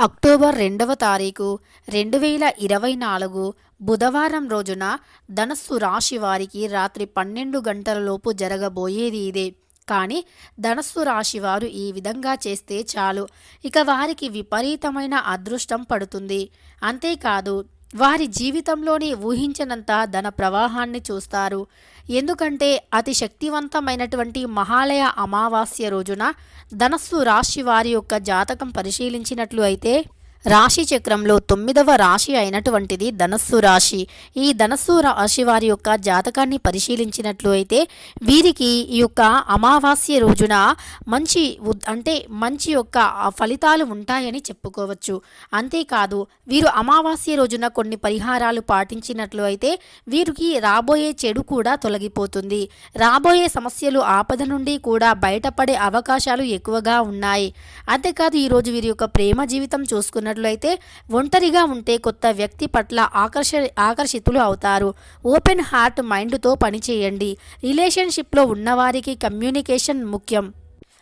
October రెండవ తారీఖు రెండు వేల ఇరవై నాలుగు బుధవారం రోజున ధనస్సు రాశి వారికి రాత్రి పన్నెండు గంటలలోపు జరగబోయేది ఇదే. కానీ ధనస్సు రాశి వారు ఈ విధంగా చేస్తే చాలు. ఇక వారికి విపరీతమైన అదృష్టం పడుతుంది. అంతేకాదు వారి జీవితంలోని ఊహించనంత ధన ప్రవాహాన్ని చూస్తారు. ఎందుకంటే అతి శక్తివంతమైనటువంటి మహాలయ అమావాస్య రోజున ధనస్సు రాశి వారి యొక్క జాతకం పరిశీలించినట్లు అయితే రాశి చక్రంలో తొమ్మిదవ రాశి అయినటువంటిది ధనస్సు రాశి. ఈ ధనస్సు రాశి వారి యొక్క జాతకాన్ని పరిశీలించినట్లు అయితే వీరికి ఈ యొక్క అమావాస్య రోజున మంచి ఉద్- అంటే మంచి యొక్క ఫలితాలు ఉంటాయని చెప్పుకోవచ్చు. అంతేకాదు వీరు అమావాస్య రోజున కొన్ని పరిహారాలు పాటించినట్లు అయితే వీరికి రాబోయే చెడు కూడా తొలగిపోతుంది. రాబోయే సమస్యలు ఆపద నుండి కూడా బయటపడే అవకాశాలు ఎక్కువగా ఉన్నాయి. అంతేకాదు ఈరోజు వీరి యొక్క ప్రేమ జీవితం చూసుకున్న ఉన్నట్లయితే ఒంటరిగా ఉంటే కొత్త వ్యక్తి పట్ల ఆకర్ష ఆకర్షితులు అవుతారు. ఓపెన్ హార్ట్ మైండ్తో పనిచేయండి. రిలేషన్షిప్లో ఉన్నవారికి కమ్యూనికేషన్ ముఖ్యం.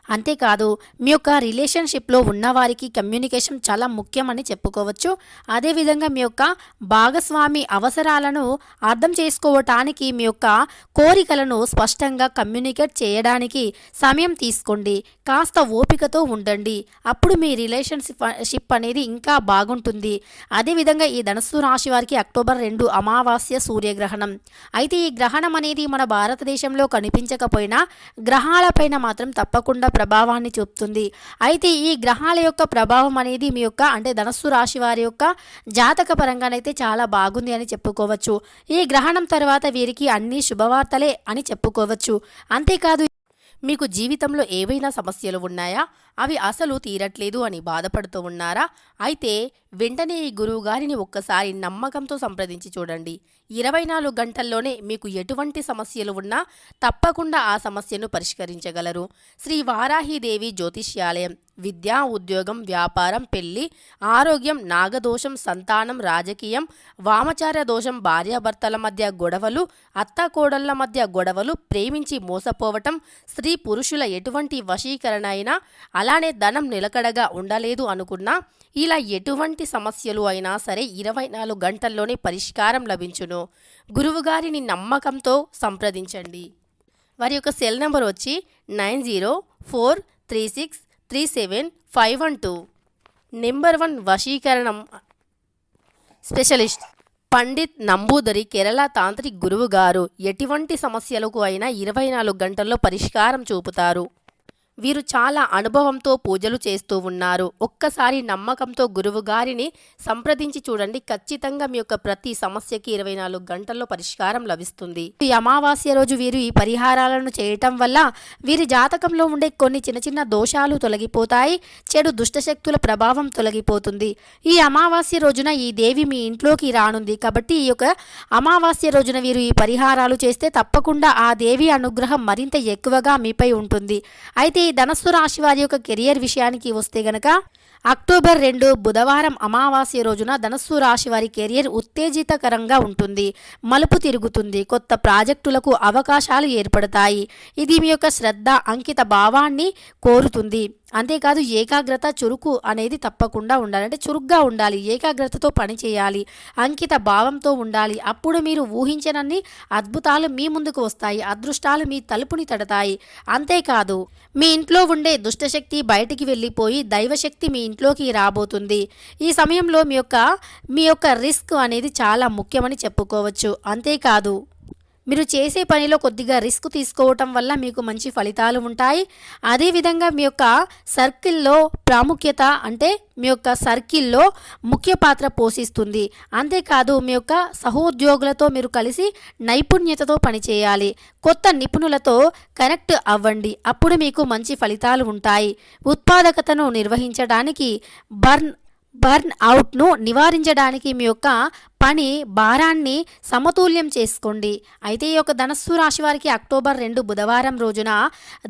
అంతేకాదు మీ యొక్క రిలేషన్షిప్లో ఉన్నవారికి కమ్యూనికేషన్ చాలా ముఖ్యమని చెప్పుకోవచ్చు. అదేవిధంగా మీ యొక్క భాగస్వామి అవసరాలను అర్థం చేసుకోవటానికి మీ యొక్క కోరికలను స్పష్టంగా కమ్యూనికేట్ చేయడానికి సమయం తీసుకోండి. కాస్త ఓపికతో ఉండండి. అప్పుడు మీ రిలేషన్షిప్ షిప్ అనేది ఇంకా బాగుంటుంది. అదేవిధంగా ఈ ధనస్సు రాశి వారికి అక్టోబర్ రెండు అమావాస్య సూర్యగ్రహణం. అయితే ఈ గ్రహణం అనేది మన భారతదేశంలో కనిపించకపోయినా గ్రహాలపైన మాత్రం తప్పకుండా ప్రభావాన్ని చూపుతుంది. అయితే ఈ గ్రహాల యొక్క ప్రభావం అనేది మీ యొక్క అంటే ధనస్సు రాశి వారి యొక్క జాతక పరంగానైతే చాలా బాగుంది అని చెప్పుకోవచ్చు. ఈ గ్రహణం తర్వాత వీరికి అన్ని శుభవార్తలే అని చెప్పుకోవచ్చు. అంతేకాదు మీకు జీవితంలో ఏవైనా సమస్యలు ఉన్నాయా? అవి అసలు తీరట్లేదు అని బాధపడుతూ ఉన్నారా? అయితే వెంటనే ఈ గురువు గారిని ఒక్కసారి నమ్మకంతో సంప్రదించి చూడండి. ఇరవై నాలుగు గంటల్లోనే మీకు ఎటువంటి సమస్యలు ఉన్నా తప్పకుండా ఆ సమస్యను పరిష్కరించగలరు. శ్రీ వారాహిదేవి జ్యోతిష్యాలయం. విద్య ఉద్యోగం వ్యాపారం పెళ్ళి ఆరోగ్యం నాగదోషం సంతానం రాజకీయం వామచార దోషం భార్యాభర్తల మధ్య గొడవలు అత్తాకోడళ్ళ మధ్య గొడవలు ప్రేమించి మోసపోవటం స్త్రీ పురుషుల ఎటువంటి వశీకరణ అయినా అలానే ధనం నిలకడగా ఉండలేదు అనుకున్నా ఇలా ఎటువంటి సమస్యలు అయినా సరే ఇరవై నాలుగు గంటల్లోనే పరిష్కారం లభించును. గురువుగారిని నమ్మకంతో సంప్రదించండి. వారి యొక్క సెల్ నెంబర్ వచ్చి nine zero four three six three seven five one two. Number one వశీకరణం స్పెషలిస్ట్ పండిత్ నంబూదరి కేరళ తాంత్రిక్ గురువు గారు ఎటువంటి సమస్యలకు అయినా ఇరవై నాలుగు గంటల్లో పరిష్కారం చూపుతారు. వీరు చాలా అనుభవంతో పూజలు చేస్తూ ఉన్నారు. ఒక్కసారి నమ్మకంతో గురువు గారిని సంప్రదించి చూడండి. ఖచ్చితంగా మీ యొక్క ప్రతి సమస్యకి ఇరవై నాలుగు గంటల్లో పరిష్కారం లభిస్తుంది. ఈ అమావాస్య రోజు వీరు ఈ పరిహారాలను చేయటం వల్ల వీరి జాతకంలో ఉండే కొన్ని చిన్న చిన్న దోషాలు తొలగిపోతాయి. చెడు దుష్టశక్తుల ప్రభావం తొలగిపోతుంది. ఈ అమావాస్య రోజున ఈ దేవి మీ ఇంట్లోకి రానుంది కాబట్టి ఈ యొక్క అమావాస్య రోజున వీరు ఈ పరిహారాలు చేస్తే తప్పకుండా ఆ దేవి అనుగ్రహం మరింత ఎక్కువగా మీపై ఉంటుంది. అయితే ఈ ధనస్సు రాశి వారి యొక్క కెరియర్ విషయానికి వస్తే గనక అక్టోబర్ రెండు బుధవారం అమావాస్య రోజున ధనస్సు రాశి వారి కెరియర్ ఉత్తేజితకరంగా ఉంటుంది. మలుపు తిరుగుతుంది. కొత్త ప్రాజెక్టులకు అవకాశాలు ఏర్పడతాయి. ఇది మీ యొక్క శ్రద్ధ అంకిత భావాన్ని కోరుతుంది. అంతేకాదు ఏకాగ్రత చురుకు అనేది తప్పకుండా ఉండాలి. అంటే చురుగ్గా ఉండాలి. ఏకాగ్రతతో పని చేయాలి. అంకిత భావంతో ఉండాలి. అప్పుడు మీరు ఊహించనన్ని అద్భుతాలు మీ ముందుకు వస్తాయి. అదృష్టాలు మీ తలుపుని తడతాయి. అంతేకాదు మీ ఇంట్లో ఉండే దుష్టశక్తి బయటికి వెళ్ళిపోయి దైవశక్తి మీ ఇంట్లోకి రాబోతుంది. ఈ సమయంలో మీ యొక్క మీ యొక్క రిస్క్ అనేది చాలా ముఖ్యమని చెప్పుకోవచ్చు. అంతేకాదు మీరు చేసే పనిలో కొద్దిగా రిస్క్ తీసుకోవటం వల్ల మీకు మంచి ఫలితాలు ఉంటాయి. అదేవిధంగా మీ యొక్క సర్కిల్లో ప్రాముఖ్యత అంటే మీ యొక్క సర్కిల్లో ముఖ్య పాత్ర పోషిస్తుంది. అంతేకాదు మీ యొక్క సహోద్యోగులతో మీరు కలిసి నైపుణ్యతతో పనిచేయాలి. కొత్త నిపుణులతో కనెక్ట్ అవ్వండి. అప్పుడు మీకు మంచి ఫలితాలు ఉంటాయి. ఉత్పాదకతను నిర్వహించడానికి బర్న్ బర్న్ అవుట్ను నివారించడానికి మీ యొక్క పని భారాన్ని సమతుల్యం చేసుకోండి. అయితే ఈ యొక్క ధనస్సు రాశి వారికి అక్టోబర్ రెండు బుధవారం రోజున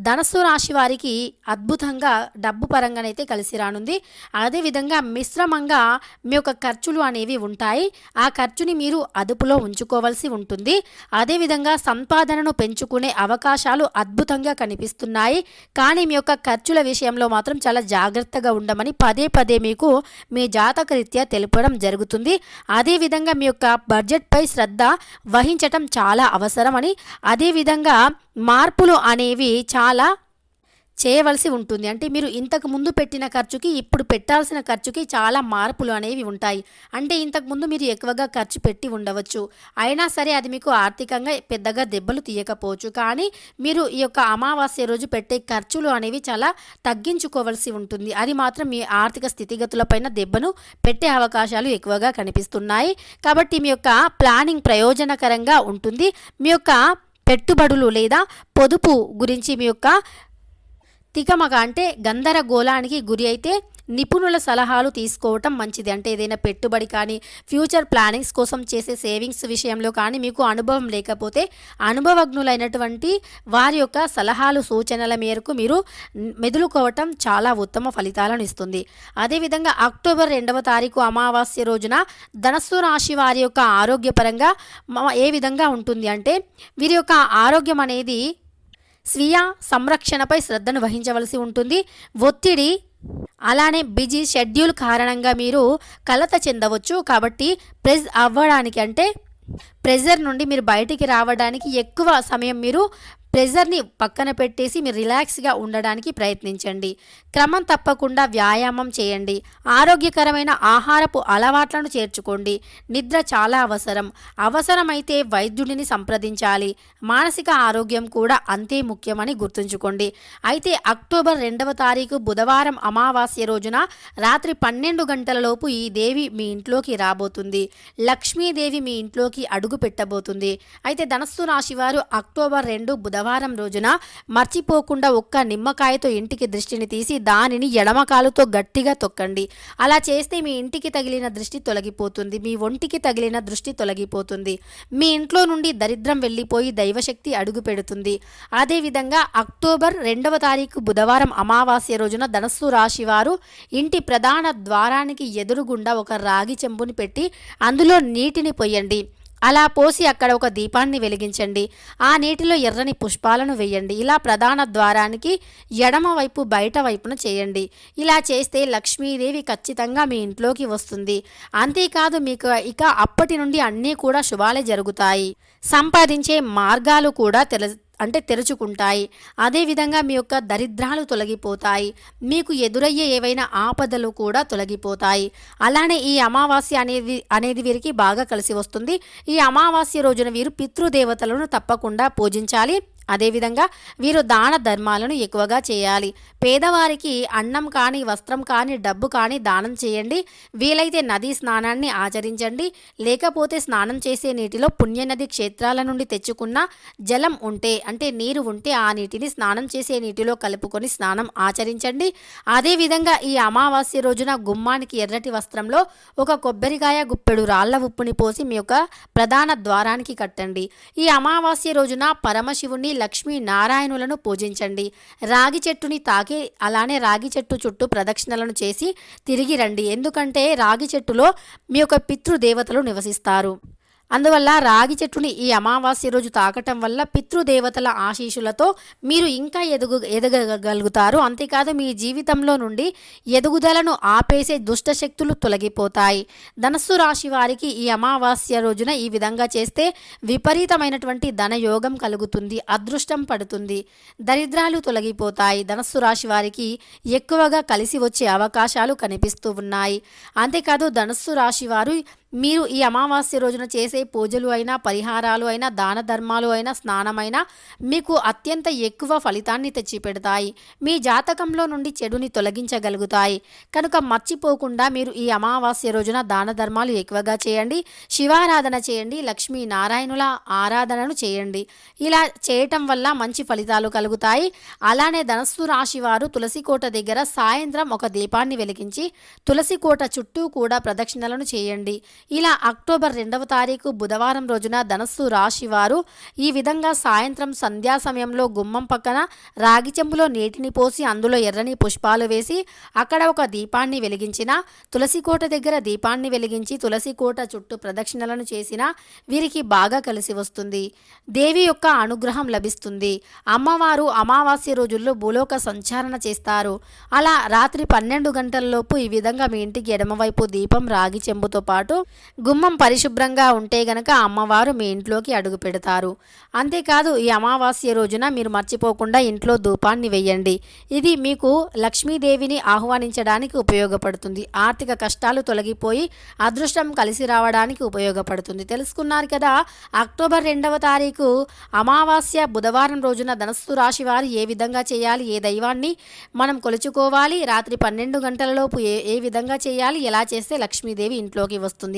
ధనస్సు రాశి వారికి అద్భుతంగా డబ్బు పరంగానైతే కలిసి రానుంది. అదేవిధంగా మిశ్రమంగా మీ యొక్క ఖర్చులు అనేవి ఉంటాయి. ఆ ఖర్చుని మీరు అదుపులో ఉంచుకోవాల్సి ఉంటుంది. అదేవిధంగా సంపాదనను పెంచుకునే అవకాశాలు అద్భుతంగా కనిపిస్తున్నాయి. కానీ మీ యొక్క ఖర్చుల విషయంలో మాత్రం చాలా జాగ్రత్తగా ఉండమని పదే పదే మీకు మీ జాతక రీత్యా తెలుపడం జరుగుతుంది. అదేవిధంగా మీ యొక్క బడ్జెట్పై శ్రద్ధ వహించటం చాలా అవసరమని అదేవిధంగా మార్పులు అనేవి చాలా చేయవలసి ఉంటుంది. అంటే మీరు ఇంతకు ముందు పెట్టిన ఖర్చుకి ఇప్పుడు పెట్టాల్సిన ఖర్చుకి చాలా మార్పులు అనేవి ఉంటాయి. అంటే ఇంతకు ముందు మీరు ఎక్కువగా ఖర్చు పెట్టి ఉండవచ్చు. అయినా సరే అది మీకు ఆర్థికంగా పెద్దగా దెబ్బలు తీయకపోవచ్చు. కానీ మీరు ఈ యొక్క అమావాస్య రోజు పెట్టే ఖర్చులు అనేవి చాలా తగ్గించుకోవలసి ఉంటుంది. అది మాత్రం మీ ఆర్థిక స్థితిగతులపైన దెబ్బను పెట్టే అవకాశాలు ఎక్కువగా కనిపిస్తున్నాయి. కాబట్టి మీ యొక్క ప్లానింగ్ ప్రయోజనకరంగా ఉంటుంది. మీ యొక్క పెట్టుబడులు లేదా పొదుపు గురించి మీ యొక్క తికమక అంటే గందరగోళానికి గురి అయితే నిపుణుల సలహాలు తీసుకోవటం మంచిది. అంటే ఏదైనా పెట్టుబడి కానీ ఫ్యూచర్ ప్లానింగ్స్ కోసం చేసే సేవింగ్స్ విషయంలో కానీ మీకు అనుభవం లేకపోతే అనుభవజ్ఞులైనటువంటి వారి యొక్క సలహాలు సూచనల మేరకు మీరు మెదులుకోవటం చాలా ఉత్తమ ఫలితాలను ఇస్తుంది. అదేవిధంగా అక్టోబర్ రెండవ తారీఖు అమావాస్య రోజున ధనస్సు రాశి వారి యొక్క ఆరోగ్యపరంగా ఏ విధంగా ఉంటుంది అంటే వీరి యొక్క ఆరోగ్యం అనేది స్వీయ సంరక్షణపై శ్రద్ధను వహించవలసి ఉంటుంది. ఒత్తిడి అలానే బిజీ షెడ్యూల్ కారణంగా మీరు కలత చెందవచ్చు. కాబట్టి ప్రెజ్ అవ్వడానికి అంటే ప్రెజర్ నుండి మీరు బయటికి రావడానికి ఎక్కువ సమయం మీరు ప్రెజర్ని పక్కన పెట్టేసి మీరు రిలాక్స్గా ఉండడానికి ప్రయత్నించండి. క్రమం తప్పకుండా వ్యాయామం చేయండి. ఆరోగ్యకరమైన ఆహారపు అలవాట్లను చేర్చుకోండి. నిద్ర చాలా అవసరం. అవసరమైతే వైద్యుడిని సంప్రదించాలి. మానసిక ఆరోగ్యం కూడా అంతే ముఖ్యమని గుర్తుంచుకోండి. అయితే అక్టోబర్ రెండవ తారీఖు బుధవారం అమావాస్య రోజున రాత్రి పన్నెండు గంటలలోపు ఈ దేవి మీ ఇంట్లోకి రాబోతుంది. లక్ష్మీదేవి మీ ఇంట్లోకి అడుగు పెట్టబోతుంది అయితే ధనస్సు రాశి వారు అక్టోబర్ రెండు బుధ బుధవారం రోజున మర్చిపోకుండా ఒక్క నిమ్మకాయతో ఇంటికి దృష్టిని తీసి దానిని ఎడమకాలుతో గట్టిగా తొక్కండి. అలా చేస్తే మీ ఇంటికి తగిలిన దృష్టి తొలగిపోతుంది. మీ ఒంటికి తగిలిన దృష్టి తొలగిపోతుంది. మీ ఇంట్లో నుండి దరిద్రం వెళ్ళిపోయి దైవశక్తి అడుగు పెడుతుంది. అదేవిధంగా అక్టోబర్ రెండవ తారీఖు బుధవారం అమావాస్య రోజున ధనస్సు రాశి వారు ఇంటి ప్రధాన ద్వారానికి ఎదురుగుండా ఒక రాగి చెంబుని పెట్టి అందులో నీటిని పొయ్యండి. అలా పోసి అక్కడ ఒక దీపాన్ని వెలిగించండి. ఆ నీటిలో ఎర్రని పుష్పాలను వేయండి. ఇలా ప్రధాన ద్వారానికి ఎడమ వైపు బయట వైపున చేయండి. ఇలా చేస్తే లక్ష్మీదేవి ఖచ్చితంగా మీ ఇంట్లోకి వస్తుంది. అంతేకాదు మీకు ఇక అప్పటి నుండి అన్నీ కూడా శుభాలే జరుగుతాయి. సంపాదించే మార్గాలు కూడా తెల అంటే తెరుచుకుంటాయి. అదేవిధంగా మీ యొక్క దరిద్రాలు తొలగిపోతాయి. మీకు ఎదురయ్యే ఏవైనా ఆపదలు కూడా తొలగిపోతాయి. అలానే ఈ అమావాస్య అనేది అనేది వీరికి బాగా కలిసి వస్తుంది. ఈ అమావాస్య రోజున వీరు పితృదేవతలను తప్పకుండా పూజించాలి. అదేవిధంగా వీరు దాన ధర్మాలను ఎక్కువగా చేయాలి. పేదవారికి అన్నం కానీ వస్త్రం కానీ డబ్బు కానీ దానం చేయండి. వీలైతే నదీ స్నానాన్ని ఆచరించండి. లేకపోతే స్నానం చేసే నీటిలో పుణ్యనది క్షేత్రాల నుండి తెచ్చుకున్న జలం ఉంటే అంటే నీరు ఉంటే ఆ నీటిని స్నానం చేసే నీటిలో కలుపుకొని స్నానం ఆచరించండి. అదేవిధంగా ఈ అమావాస్య రోజున గుమ్మానికి ఎర్రటి వస్త్రంలో ఒక కొబ్బరికాయ గుప్పెడు రాళ్ళ ఉప్పుని పోసి మీ యొక్క ప్రధాన ద్వారానికి కట్టండి. ఈ అమావాస్య రోజున పరమశివుని లక్ష్మీ నారాయణులను పూజించండి. రాగి చెట్టుని తాకి అలానే రాగి చెట్టు చుట్టూ ప్రదక్షిణలను చేసి తిరిగి రండి. ఎందుకంటే రాగి చెట్టులో మీ యొక్క పితృదేవతలు నివసిస్తారు. అందువల్ల రాగి చెట్టుని ఈ అమావాస్య రోజు తాకటం వల్ల పితృదేవతల ఆశీషులతో మీరు ఇంకా ఎదుగు ఎదగగలుగుతారు. అంతేకాదు మీ జీవితంలో నుండి ఎదుగుదలను ఆపేసే దుష్ట శక్తులు తొలగిపోతాయి. ధనస్సు రాశి వారికి ఈ అమావాస్య రోజున ఈ విధంగా చేస్తే విపరీతమైనటువంటి ధనయోగం కలుగుతుంది అదృష్టం పడుతుంది దరిద్రాలు తొలగిపోతాయి. ధనస్సు రాశి వారికి ఎక్కువగా కలిసి వచ్చే అవకాశాలు కనిపిస్తూ ఉన్నాయి. అంతేకాదు ధనస్సు రాశి వారు మీరు ఈ అమావాస్య రోజున చేసే పూజలు అయినా పరిహారాలు అయినా దాన ధర్మాలు అయినా స్నానమైనా మీకు అత్యంత ఎక్కువ ఫలితాన్ని తెచ్చిపెడతాయి. మీ జాతకంలో నుండి చెడుని తొలగించగలుగుతాయి. కనుక మర్చిపోకుండా మీరు ఈ అమావాస్య రోజున దాన ధర్మాలు ఎక్కువగా చేయండి. శివారాధన చేయండి. లక్ష్మీ నారాయణుల ఆరాధనను చేయండి. ఇలా చేయటం వల్ల మంచి ఫలితాలు కలుగుతాయి. అలానే ధనస్సు రాశి వారు తులసి కోట దగ్గర సాయంత్రం ఒక దీపాన్ని వెలిగించి తులసి కోట చుట్టూ కూడా ప్రదక్షిణలను చేయండి. ఇలా అక్టోబర్ రెండవ తారీఖు బుధవారం రోజున ధనస్సు రాశి వారు ఈ విధంగా సాయంత్రం సంధ్యా సమయంలో గుమ్మం పక్కన రాగి చెంబులో నీటిని పోసి అందులో ఎర్రని పుష్పాలు వేసి అక్కడ ఒక దీపాన్ని వెలిగించిన తులసి కోట దగ్గర దీపాన్ని వెలిగించి తులసి కోట చుట్టూ ప్రదక్షిణలను చేసిన వీరికి బాగా కలిసి వస్తుంది. దేవి యొక్క అనుగ్రహం లభిస్తుంది. అమ్మవారు అమావాస్య రోజుల్లో భూలోక సంచారణ చేస్తారు. అలా రాత్రి పన్నెండు గంటలలోపు ఈ విధంగా మీ ఇంటికి ఎడమవైపు దీపం రాగి చెంబుతో పాటు గుమ్మం పరిశుభ్రంగా ఉంటే గనక అమ్మవారు మీ ఇంట్లోకి అడుగు పెడతారు. అంతేకాదు ఈ అమావాస్య రోజున మీరు మర్చిపోకుండా ఇంట్లో ధూపాన్ని వెయ్యండి ఇది మీకు లక్ష్మీదేవిని ఆహ్వానించడానికి ఉపయోగపడుతుంది. ఆర్థిక కష్టాలు తొలగిపోయి అదృష్టం కలిసి రావడానికి ఉపయోగపడుతుంది. తెలుసుకున్నారు కదా అక్టోబర్ రెండవ తారీఖు అమావాస్య బుధవారం రోజున ధనస్సు రాశి వారు ఏ విధంగా చేయాలి ఏ దైవాన్ని మనం కొలుచుకోవాలి రాత్రి పన్నెండు గంటలలోపు ఏ ఏ విధంగా చేయాలి ఎలా చేస్తే లక్ష్మీదేవి ఇంట్లోకి వస్తుంది?